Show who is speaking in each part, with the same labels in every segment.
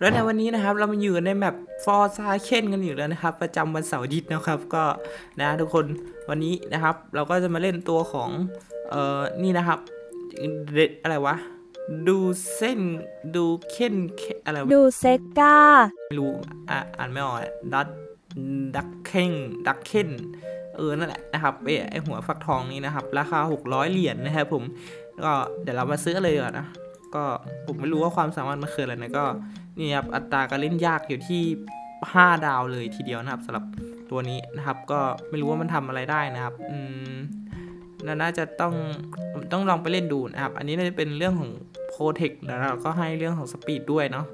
Speaker 1: แล้วในวันนี้นะครับเรามาอยู่กันในแมปฟอร์ซาเคนกันอยู่แล้วนะครับ ประจำวันเสาร์อาทิตย์นะครับก็นะทุกคนวันนี้นะครับ เราก็จะมาเล่นตัวของเอ่อนี่นะครับเดอะไรวะ ดูเส้นดูเค้นอะไรวะ
Speaker 2: ดูเซกกา
Speaker 1: ไม่รู้อะอ่านไม่ออกดักดักเค้งดักเค้นเออนั่นแหละนะครับไอ้ไอหัวฟักทองนี้นะครับ ราคา 600 เหรียญนะครับผมก็เดี๋ยวเรามาซื้อกันเลยดีกว่อนนะก็ผมไม่รู้ว่าความสามารถมันคืออะไรนะก็ นี่ครับอัตราการเล่นยากอยู่ที่ 5 ดาวเลยทีเดียวนะครับสำหรับตัวนี้นะครับ ก็ไม่รู้ว่ามันทำอะไรได้นะครับ อืมน่าน่าจะต้องต้องลองไปเล่นดูนะครับ อันนี้น่าจะเป็นเรื่องของโปรเทคแล้วเราก็ให้เรื่องของสปีดด้วยเนาะ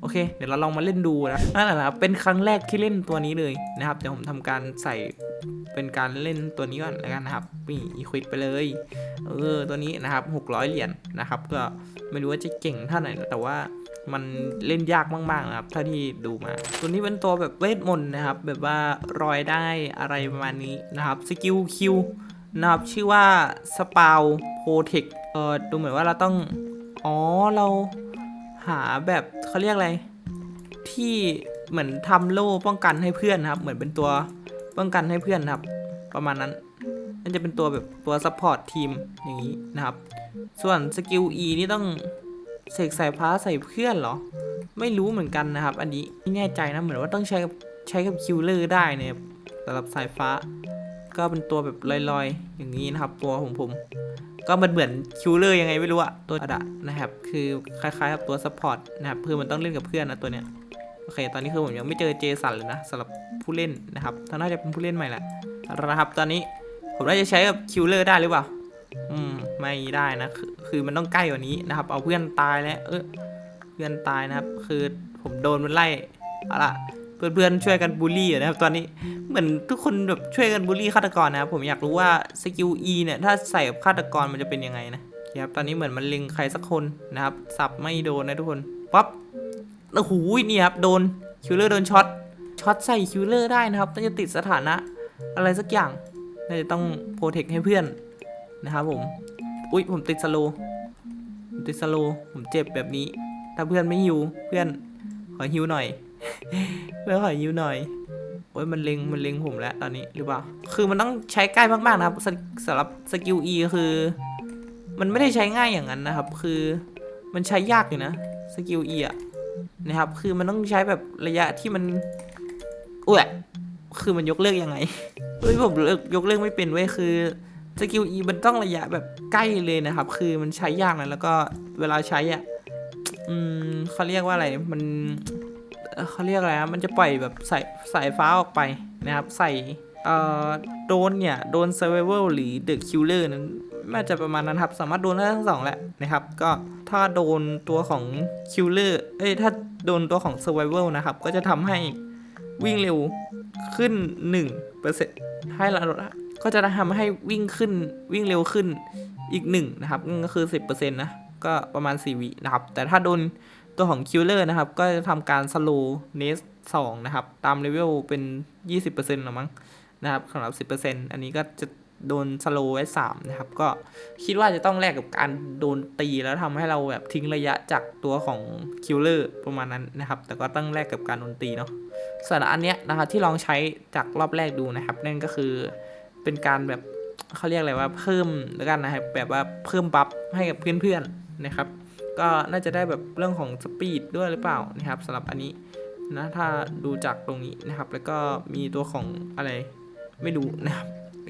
Speaker 1: โอเค เดี๋ยวเราลองมาเล่นดูนะนั่นแหละครับเป็นครั้งแรกที่เล่นตัวนี้เลยนะครับ เดี๋ยวผมทำการใส่เป็นการเล่นตัวนี้ก่อนแล้วกันนะครับนี่อีควิดไปเลย เออ ตัวนี้นะครับ 600 เหรียญนะครับ ก็ไม่รู้ว่าจะเก่งเท่าไหร่ แต่ว่า มันเล่นยากมากๆนะครับถ้าที่ดูมา ตัวนี้เป็นตัวแบบเวทมนต์นะครับ แบบว่ารอยได้อะไรประมาณนี้นะครับสกิลคิวนะครับชื่อว่าสปาวโปรเทคเออดูเหมือนว่าเราต้อง อ๋อเราหาแบบเขาเรียกอะไร ที่เหมือนทำโล่ป้องกันให้เพื่อนนะครับ เหมือนเป็นตัวป้องกันให้เพื่อนนะครับ ประมาณนั้นนั่นจะเป็นตัวแบบตัวซัพพอร์ตทีมอย่างนี้นะครับ ส่วนสกิล E นี่ต้อง เสกสายฟ้าใส่เพื่อนเหรอ ไม่รู้เหมือนกันนะครับ อันนี้ไม่แน่ใจนะเหมือนว่าต้องใช้กับใช้กับคิวเลอร์ได้เนี่ยสำหรับสายฟ้า ก็เป็นตัวแบบลอยๆ อย่างนี้นะครับ ตัวของผม ก็มันเหมือนคิวเลอร์ยังไงไม่รู้อะตัวอดะนะครับ คือคล้ายๆกับตัวซัพพอร์ตนะครับคือมันต้องเล่นกับเพื่อนนะตัวเนี้ยโอเค ตอนนี้คือผมยังไม่เจอเจสันเลยนะสำหรับผู้เล่นนะครับท่าน่าจะเป็นผู้เล่นใหม่แหละนะครับ ตอนนี้ผมน่าจะใช้กับคิวเลอร์ได้หรือเปล่า อืม ไม่ได้นะคือคือมันต้องใกล้กว่านี้นะครับ เอาเพื่อนตายแล้วเออเพื่อนตายนะครับ คือผมโดนมันไล่เอาล่ะเพื่อนๆช่วยกันบูลลี่นะครับ ตอนนี้เหมือนทุกคนแบบช่วยกันบูลลี่ฆาตกรนะครับผมอยากรู้ว่าสกิล E เนี่ยถ้าใส่กับฆาตกรมันจะเป็นยังไงนะครับตอนนี้เหมือนมันเล็งใครสักคนนะครับสับไม่โดนนะทุกคนปั๊บโอ้โหนี่ครับโดนคิวเลอร์โดนช็อตช็อตใส่คิวเลอร์ได้นะครับน่าจะติดสถานะอะไรสักอย่างน่าจะต้องโปรเทคให้เพื่อนนะครับผม อุ๊ยผมติดสโลผมติดสโลผมเจ็บแบบนี้ ถ้าเพื่อนไม่ฮิวเพื่อนขอฮิวหน่อย เพื่อนขอฮิวหน่อยโอ้ยมันเล็งมันเล็งผมแล้วตอนนี้หรือเปล่า คือมันต้องใช้ใกล้มากๆนะครับสสำหรับสกิล E คือ มันไม่ได้ใช้ง่ายอย่างนั้นนะครับ คือมันใช้ยากอยู่นะสกิล E อะนะครับ คือมันต้องใช้แบบระยะที่มันอุ้ยคือมันยกเลิกยังไงเฮ้ยผมยกเลิกไม่เป็นเว้ยคือ สกิล E มันต้องระยะแบบใกล้เลยนะครับ คือมันใช้ยากนะแล้วก็เวลาใช้อะอืมเขาเรียกว่าอะไรมันเขาเรียกอะไรนะมันจะปล่อยแบบใส่สายฟ้าออกไปนะครับ ใส่เอ่อโดนเนี่ย โดน survival หรือ the killer นั้นน่าจะประมาณนั้นครับ สามารถโดนได้ทั้งสองแหละนะครับ ก็ถ้าโดนตัวของ killer เอ้ยถ้าโดนตัวของ survival นะครับ ก็จะทำให้วิ่งเร็วขึ้น1%ให้เรา ก็จะทำให้วิ่งขึ้นวิ่งเร็วขึ้นอีกหนึ่งนะครับนั่นก็คือ 10%นะก็ประมาณ 4 วินะครับ แต่ถ้าโดนตัวของคิลเลอร์นะครับ ก็จะทำการสโลเนส2นะครับ ตามเลเวลเป็น 20%หรือมั้งนะครับสำหรับ 10%อันนี้ก็จะโดนสโลไว้3นะครับ ก็คิดว่าจะต้องแลกกับการโดนตีแล้วทำให้เราแบบทิ้งระยะจากตัวของคิลเลอร์ประมาณนั้นนะครับ แต่ก็ต้องแลกกับการโดนตีเนาะส่วนอันเนี้ยนะครับที่ลองใช้จากรอบแรกดูนะครับ นั่นก็คือ เป็นการแบบเขาเรียกอะไรว่าเพิ่มแล้วกันนะครับแบบว่าเพิ่มบัฟให้กับเพื่อนๆนะครับ ก็น่าจะได้แบบเรื่องของสปีดด้วยหรือเปล่านะครับสำหรับอันนี้นะถ้าดูจากตรงนี้นะครับ แล้วก็มีตัวของอะไรไม่รู้นะครับ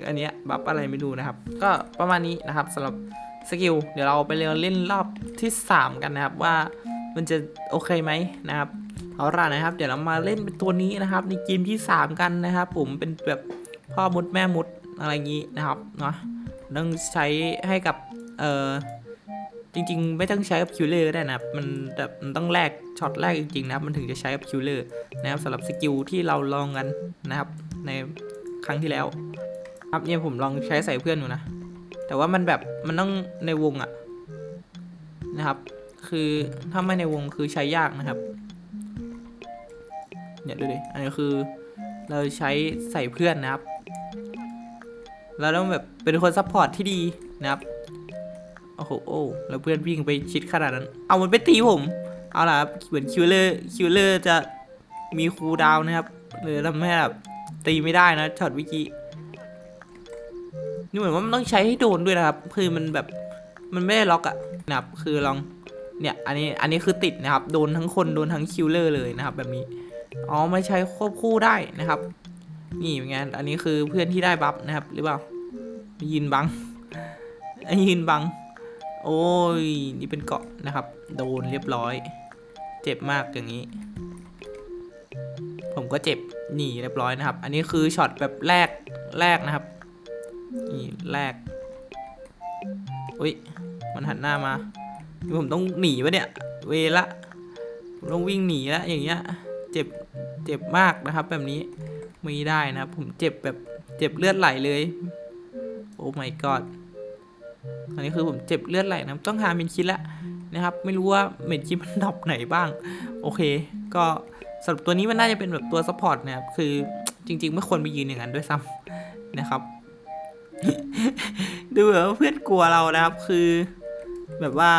Speaker 1: อันเนี้ยบัฟอะไรไม่รู้นะครับ ก็ประมาณนี้นะครับสำหรับสกิลเดี๋ยวเราไปเรียนเล่นรอบที่ 3 กันนะครับว่ามันจะโอเคไหมนะครับเอาล่ะนะครับ เดี๋ยวเรามาเล่นเป็นตัวนี้นะครับ ในเกมที่ 3 กันนะครับ ผมเป็นแบบพ่อมดแม่มด อะไรอย่างนี้นะครับเนาะต้องใช้ให้กับเออจริง ๆ ไม่ต้องใช้กับคิวเลอร์ก็ได้นะครับมันแบบมันต้องแลกช็อตแรกจริงๆนะครับมันถึงจะใช้กับคิวเลอร์นะครับสำหรับสกิลที่เราลองกันนะครับ ในครั้งที่แล้วครับเนี่ยผมลองใช้ใส่เพื่อนอยู่นะ แต่ว่ามันแบบมันต้องในวงอะนะครับ คือถ้าไม่ในวงคือใช้ยากนะครับเนี่ยดูดิอันนี้คือเราใช้ใส่เพื่อนนะครับ เราต้องแบบเป็นคนซัพพอร์ตที่ดีนะครับ โอ้โหโอ้แล้วเพื่อนวิ่งไปชิดขนาดนั้น เอามันไปตีผม เอาล่ะครับเหมือนคิวเลอร์คิวเลอร์จะมีคูลดาวน์นะครับหรือทำให้แบบตีไม่ได้นะช็อตเมื่อกี้นี่เหมือนว่ามันต้องใช้ให้โดนด้วยนะครับ คือมันแบบมันไม่ได้ล็อกอะนะครับ คือลองเนี่ยอันนี้อันนี้คือติดนะครับ โดนทั้งคนโดนทั้งคิวเลอร์เลยนะครับ แบบนี้อ๋อไม่ใช้ควบคู่ได้นะครับ นี่เป็นไงอันนี้คือเพื่อนที่ได้บัฟนะครับ หรือเปล่า ยืนบังยืนบัง โอ้ย นี่เป็นเกาะนะครับ โดนเรียบร้อย เจ็บมากอย่างนี้ ผมก็เจ็บหนีเรียบร้อยนะครับ อันนี้คือช็อตแบบแรกแรกนะครับนี่แรกอุ้ย มันหันหน้ามาผมต้องหนีวะเนี่ย เวละผมต้องวิ่งหนีล้วอย่างเงี้ย เจ็บ เจ็บมากนะครับ แบบนี้ไม่ได้นะครับ ผมเจ็บแบบ เจ็บเลือดไหลเลย อ้ my god อันนี้คือผมเจ็บเลือดไหลนะต้องหาเมนคิดละนะครับ ไม่รู้ว่าเมนคิดมันดรอปไหนบ้าง โอเค ก็สำหรับตัวนี้มันน่าจะเป็นแบบตัวซัพพอร์ตนะครับ คือจริง ๆ ไม่ควรไปยืนอย่างนั้นด้วยซ้ำนะครับ ดูแบบว่าเพื่อนกลัวเรานะครับ คือแบบว่า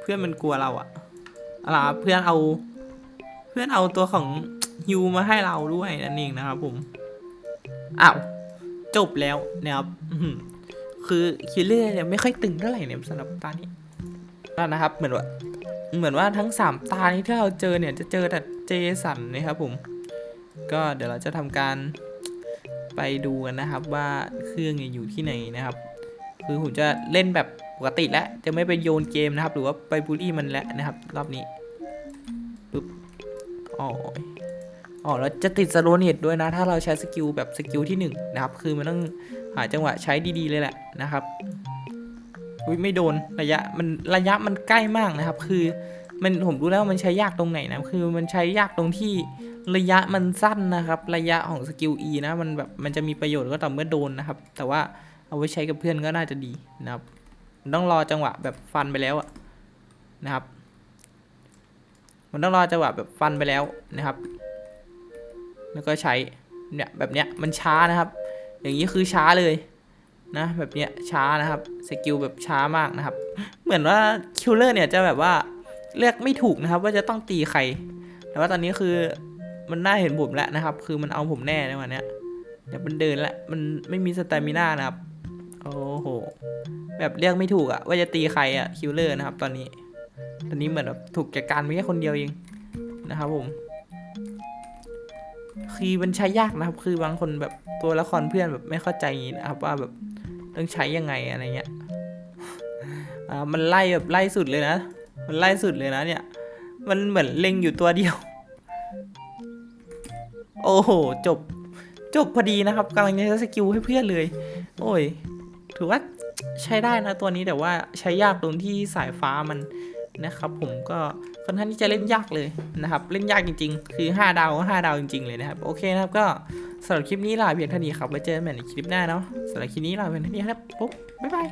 Speaker 1: เพื่อนมันกลัวเราอะอะไรเพื่อนเอา เพื่อนเอาตัวของฮิวมาให้เราด้วยนั่นเองนะครับผมอ้าว จบแล้วนะครับคือคิลเลอร์เนี่ยไม่ค่อยตึงเท่าไหร่เนี่ยสำหรับตานี้แล้วนะครับ เหมือนว่า เหมือนว่าทั้งสามตานี้ที่เราเจอเนี่ยจะเจอแต่เจสันนะครับผม ก็เดี๋ยวเราจะทำการไปดูกันนะครับว่าเครื่องอยู่ที่ไหนนะครับ คือผมจะเล่นแบบปกติแล้วจะไม่ไปโยนเกมนะครับ หรือว่าไปบูลลี่มันแล้วนะครับ รอบนี้ปึ๊บอ๋อ อ๋อแล้วจะติดสโลเนตด้วยนะ ถ้าเราใช้สกิลแบบสกิลที่หนึ่งนะครับ คือมันต้องหาจังหวะใช้ดีๆเลยแหละนะครับอุ้ยไม่โดนระยะมันระยะมันใกล้มากนะครับ คือมันผมรู้แล้วมันใช้ยากตรงไหนนะคือมันใช้ยากตรงที่ระยะมันสั้นนะครับ ระยะของสกิล E นะมันแบบมันจะมีประโยชน์ก็ต่อเมื่อโดนนะครับ แต่ว่าเอาไว้ใช้กับเพื่อนก็น่าจะดีนะครับมันต้องรอจังหวะแบบฟันไปแล้วอะนะครับ มันต้องรอจังหวะแบบฟันไปแล้วนะครับ แล้วก็ใช้เนี่ยแบบเนี้ยมันช้านะครับ อย่างนี้คือช้าเลยนะแบบเนี้ยช้านะครับสกิลแบบช้ามากนะครับ เหมือนว่าคิลเลอร์เนี่ยจะแบบว่าเลือกไม่ถูกนะครับ ว่าจะต้องตีใคร แต่ว่าตอนนี้คือมันน่าเห็นผมแล้วนะครับ คือมันเอาผมแน่ในวันเนี้ยเดี๋ยวมันเดินล้วมันไม่มีสเตมิน่านะครับโอ้โหแบบเลือกไม่ถูกอะว่าจะตีใครอะคิลเลอร์นะครับ ตอนนี้ ตอนนี้เหมือนแบบถูกจัดการไปแค่คนเดียวเองนะครับผม คือมันใช้ยากนะครับ คือบางคนแบบตัวละครเพื่อนแบบไม่เข้าใจนะครับว่าแบบต้องใช้ยังไงอะไรเงี้ยอ่ามันไล่แบบไล่สุดเลยนะ มันไล่สุดเลยนะเนี่ย มันเหมือนเล็งอยู่ตัวเดียว โอ้โห จบ จบพอดีนะครับกำลังจะใช้สกิลให้เพื่อนเลย โอ้ย ถือว่าใช้ได้นะตัวนี้แต่ว่าใช้ยากตรงที่สายฟ้ามัน นะครับผมก็ค่อนข้างที่จะเล่นยากเลยนะครับ เล่นยากจริง ๆ คือ 5 ดาวก็5ดาวจริง ๆ เลยนะครับ โอเคนะครับก็สำหรับคลิปนี้ลาเพียงเท่านี้ครับไว้เจอกันใหม่ในคลิปหน้าเนาะสำหรับคลิปนี้ลาเพียงเท่านี้ครับปุ๊บบ๊ายบาย